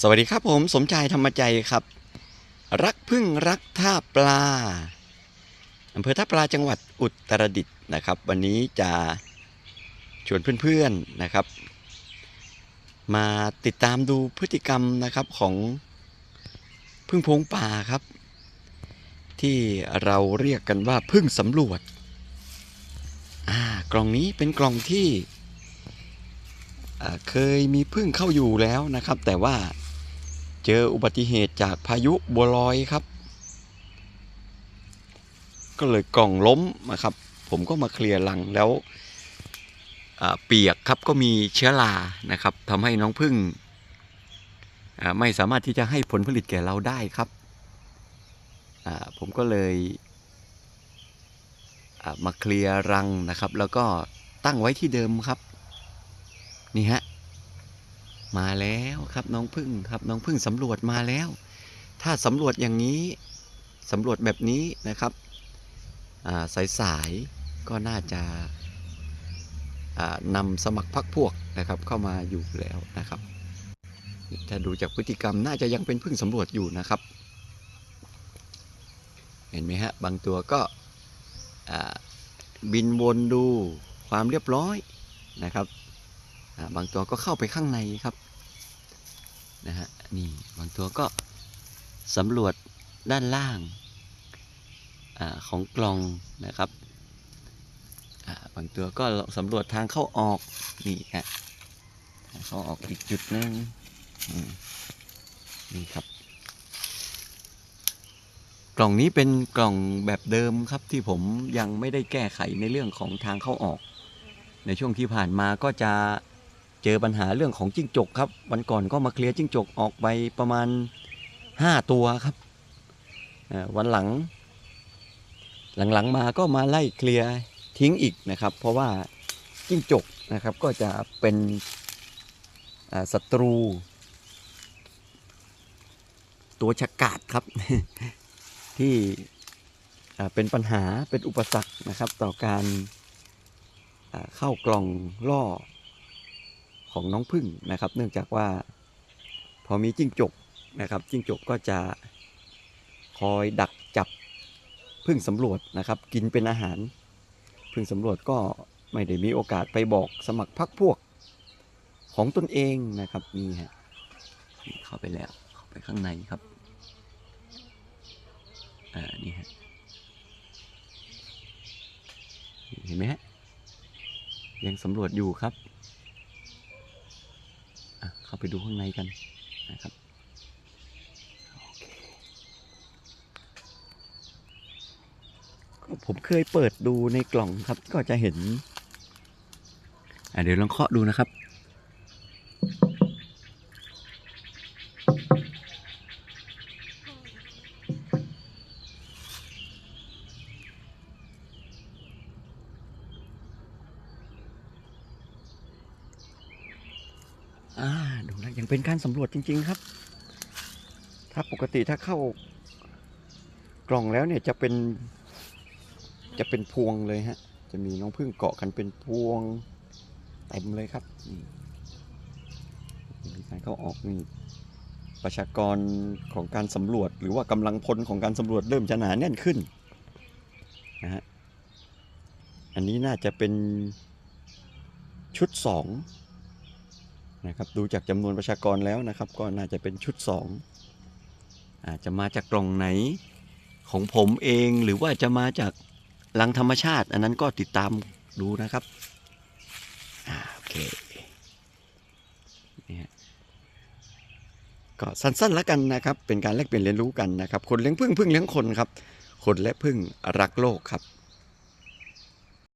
สวัสดีครับผมสมชายธรรมใจครับ รักพึ่งรักท่าปลาอำเภอท่าปลาจังหวัดอุตรดิตถ์นะครับ วันนี้จะชวนเพื่อนๆนะครับ มาติดตามดูพฤติกรรมนะครับของพึ่งพงป่าครับ ที่เราเรียกกันว่าพึ่งสำรวจอ่ากล่องนี้เป็นกล่องที่เคยมีพึ่งเข้าอยู่แล้วนะครับ แต่ว่า เจออุบัติเหตุจากพายุบัวลอยครับ ก็เลยกล่องล้มนะครับ ผมก็มาเคลียร์รังแล้วเปียกครับก็มีเชื้อรานะครับทำให้น้องพึ่งไม่สามารถที่จะให้ผลผลิตแก่เราได้ครับผมก็เลยมาเคลียร์รังนะครับ แล้วก็ตั้งไว้ที่เดิมครับ นี่ฮะ มาแล้วครับน้องพึ่งครับน้องพึ่งสำรวจมาแล้ว ถ้าสำรวจอย่างนี้สำรวจแบบนี้นะครับสายสายๆก็น่าจะนำสมัครพักพวกนะครับเข้ามาอยู่แล้วนะครับ ถ้าดูจากพฤติกรรมน่าจะยังเป็นพึ่งสำรวจอยู่นะครับ เห็นไหมฮะบางตัวก็บินวนดูความเรียบร้อยนะครับ บางตัวก็เข้าไปข้างในครับนะฮะนี่บางตัวก็สำรวจด้านล่างอของกล่องนะครับบางตัวก็สำรวจทางเข้าออกนี่ฮะทางเข้าออกอีกจุดหนึงนี่ครับ กล่องนี้เป็นกล่องแบบเดิมครับที่ผมยังไม่ได้แก้ไขในเรื่องของทางเข้าออก ในช่วงที่ผ่านมาก็จะ เจอปัญหาเรื่องของจิ้งจกครับ วันก่อนก็มาเคลียร์จิ้งจกออกไปประมาณ 5 ตัวครับวันหลัง หลังๆมาก็มาไล่เคลียร์ทิ้งอีกนะครับ เพราะว่าจิ้งจกนะครับก็จะเป็นศัตรู ตัวฉกาจครับ ที่เป็นปัญหาเป็นอุปสรรคนะครับ ต่อการเข้ากล่องล่อ ของน้องพึ่งนะครับ เนื่องจากว่าพอมีจิ้งจกนะครับจิ้งจกก็จะคอยดักจับพึ่งสำรวจนะครับ กินเป็นอาหาร พึ่งสำรวจก็ไม่ได้มีโอกาสไปบอกสมัครพักพวกของตนเองนะครับนี่ฮะเข้าไปแล้วเข้าไปข้างในครับอ่านี่ฮะเห็นไหมฮะยังสำรวจอยู่ครับ เข้าไปดูข้างในกันนะครับผมเคยเปิดดูในกล่องครับ ก็จะเห็นอะเดี๋ยวลองเคาะดูนะครับ อ่าดูแล้วยังเป็นการสำรวจจริง ๆ ครับ ถ้าปกติถ้าเข้ากล่องแล้วเนี่ยจะเป็น จะเป็นพวงเลยฮะ จะมีน้องพึ่งเกาะกันเป็นพวงเต็มเลยครับนี่มีการเข้าออกนี่ประชากรของการสำรวจ หรือว่ากำลังพลของการสำรวจเริ่มจะหนาแน่นขึ้นนะฮะอันนี้น่าจะเป็นชุดสอง นะครับดูจากจำนวนประชากรแล้วนะครับ ก็น่าจะเป็นชุด 2 อาจจะมาจากกล่องไหนของผมเองหรือว่าจะมาจากรังธรรมชาติ อันนั้นก็ติดตามดูนะครับอโอเคนี่ก็สั้นๆแล้วกันนะครับ เป็นการแลกเปลี่ยนเรียนรู้กันนะครับ คนเลี้ยงพึ่งพึ่งเลี้ยงคนครับ คนและพึ่งรักโลกครับ